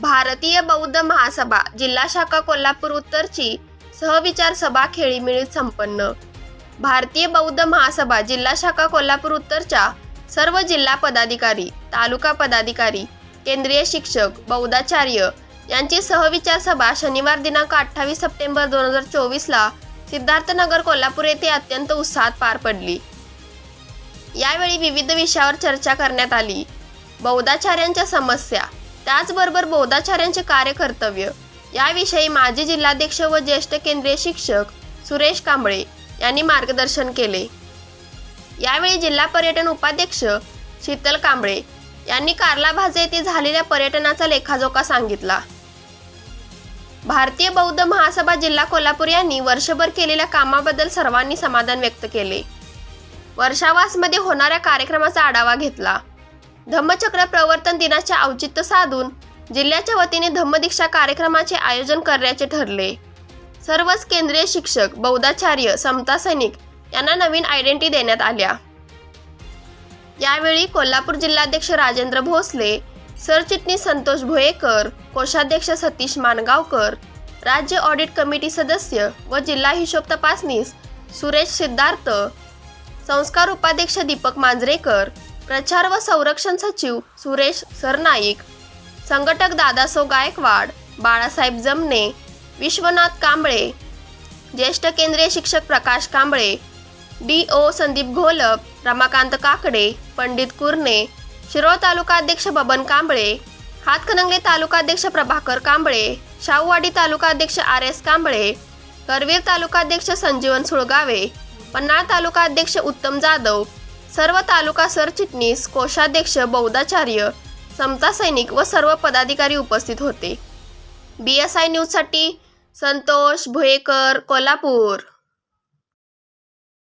भारतीय बौद्ध महासभा जिल्हा शाखा कोल्हापूर उत्तरची सहविचार सभा खेळीमेळीत संपन्न. भारतीय बौद्ध महासभा जिल्हा शाखा कोल्हापूर उत्तरच्या सर्व जिल्हा पदाधिकारी तालुका पदाधिकारी केंद्रीय शिक्षक बौद्धाचार्य यांची सहविचार सभा शनिवार दिनांक अठ्ठावीस सप्टेंबर दोन हजार चोवीसला सिद्धार्थनगर कोल्हापूर येथे अत्यंत उत्साहात पार पडली. यावेळी विविध विषयावर चर्चा करण्यात आली. बौद्धाचार्यांच्या समस्या त्याचबरोबर बौद्धाचार्यांचे कार्यकर्तव्य. याविषयी माजी जिल्हाध्यक्ष व ज्येष्ठ केंद्रीय शिक्षक सुरेश कांबळे यांनी मार्गदर्शन केले. यावेळी जिल्हा पर्यटन उपाध्यक्ष शीतल कांबळे यांनी कार्ला भाजे येथे झालेल्या पर्यटनाचा लेखाजोखा सांगितला. भारतीय बौद्ध महासभा जिल्हा कोल्हापूर यांनी वर्षभर केलेल्या कामाबद्दल सर्वांनी समाधान व्यक्त केले. वर्षावासमध्ये होणाऱ्या कार्यक्रमाचा आढावा घेतला. धम्मचक्र प्रवर्तन दिनाचे औचित्य साधून जिल्ह्याच्या वतीने धम्मदीक्षा कार्यक्रमाचे आयोजन करण्याचे ठरले. सर्वच केंद्रीय शिक्षक बौद्धाचार्य समता सैनिक यांना नवीन आयडेंटिटी देण्यात आल्या. यावेळी कोल्हापूर जिल्हाध्यक्ष राजेंद्र भोसले सरचिटणीस संतोष भोयेकर कोषाध्यक्ष सतीश मानगावकर राज्य ऑडिट कमिटी सदस्य व जिल्हा हिशोब तपासनीस सुरेश सिद्धार्थ संस्कार उपाध्यक्ष दीपक मांजरेकर प्रचार व संरक्षण सचिव सुरेश सरनाईक संघटक दादासो गायकवाड बाळासाहेब जमने विश्वनाथ कांबळे ज्येष्ठ केंद्रीय शिक्षक प्रकाश कांबळे डी ओ संदीप घोलप रमाकांत काकडे पंडित कुर्णे शिरोळ तालुकाध्यक्ष बबन कांबळे हातकणंगले तालुकाध्यक्ष प्रभाकर कांबळे शाहूवाडी तालुकाध्यक्ष आर एस कांबळे करवीर तालुकाध्यक्ष संजीवन सुळगावे पन्हाळ तालुकाध्यक्ष उत्तम जाधव सर्व तालुका सरचिटणीस कोषाध्यक्ष बौद्धाचार्य समता सैनिक व सर्व पदाधिकारी उपस्थित होते. बी एस आय न्यूजसाठी संतोष भुयेकर कोल्हापूर.